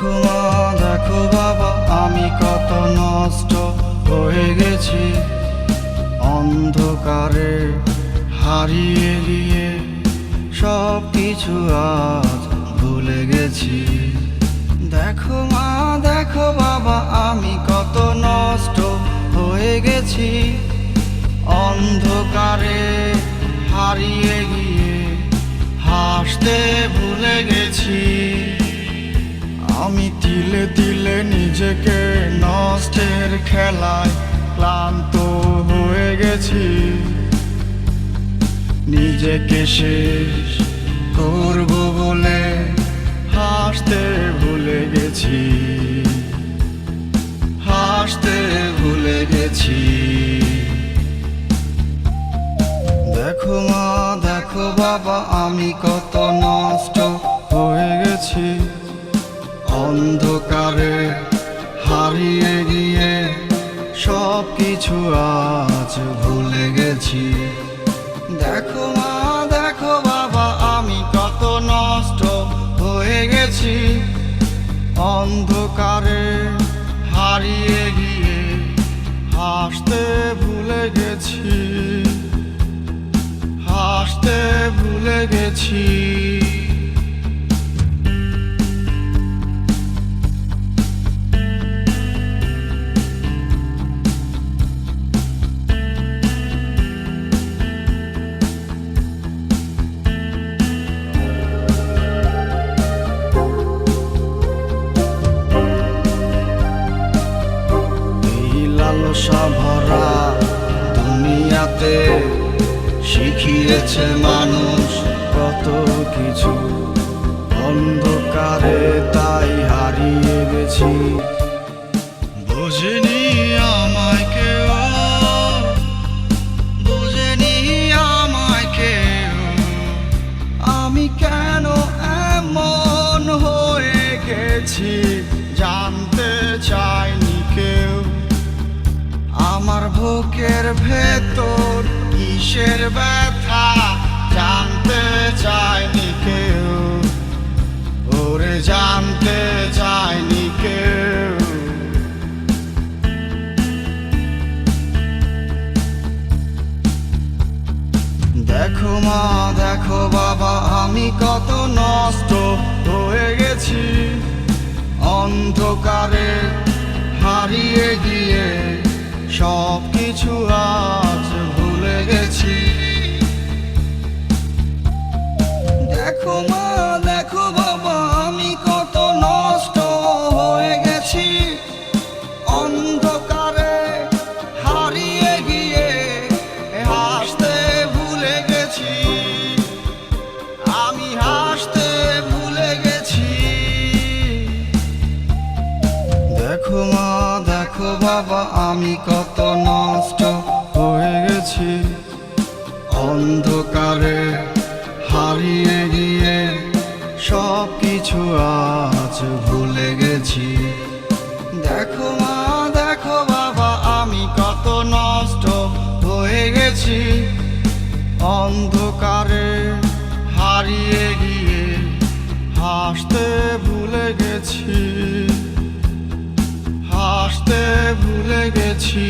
দেখো মা দেখো বাবা, আমি কত নষ্ট হয়ে গেছি। অন্ধকারে হারিয়ে গিয়ে সব কিছু আজ ভুলে গেছি। দেখো মা, দেখো বাবা, আমি কত নষ্ট হয়ে গেছি। অন্ধকারে হারিয়ে গিয়ে হাসতে ভুলে গেছি। আমি তিলে তিলে নিজেকে নষ্টের খেলায় ক্লান্ত হয়ে গেছি। নিজেকে শেষ করব বলে হাসতে ভুলে গেছি। হাসতে ভুলে গেছি। দেখো মা, দেখো বাবা, আমি কত নষ্ট হয়ে গেছি। অন্ধকারে হারিয়ে গিয়ে সব কিছু আজ ভুলে গেছি। দেখো মা, দেখো বাবা, আমি কত নষ্ট হয়ে গেছি। অন্ধকারে হারিয়ে গিয়ে হাসতে ভুলে গেছি। হাসতে ভুলে গেছি। শিখিয়েছে মানুষ কত কিছু। অন্ধকারে তাই হারিয়ে গেছি। বুঝিনি আমায় কেউ, বুঝেনি আমায় কেউ। আমি কেন এমন হয়ে গেছি জানতে চাইনি কেউ। আমার বুকের ভেতর কিসের ব্যথা জানতে চাইনি কেউ? ওরে জানতে চাইনি কেউ? দেখো মা, দেখো বাবা, আমি কত নষ্ট হয়ে গেছি। অন্ধকারে দেখো মা, দেখো বাবা, আমি কত নষ্ট হয়ে গেছি। অন্ধকারে হারিয়ে গিয়ে হাসতে ভুলে গেছি। আমি হাসতে ভুলে গেছি। দেখো মা, দেখো বাবা, আমি কত নষ্ট হয়ে গেছি। অন্ধকারে হারিয়ে কিছু আজ ভুলে গেছি। দেখো মা, দেখো বাবা, আমি কত নষ্ট হয়ে গেছি। অন্ধকারে হারিয়ে গিয়ে হাসতে ভুলে গেছি। হাসতে ভুলে গেছি।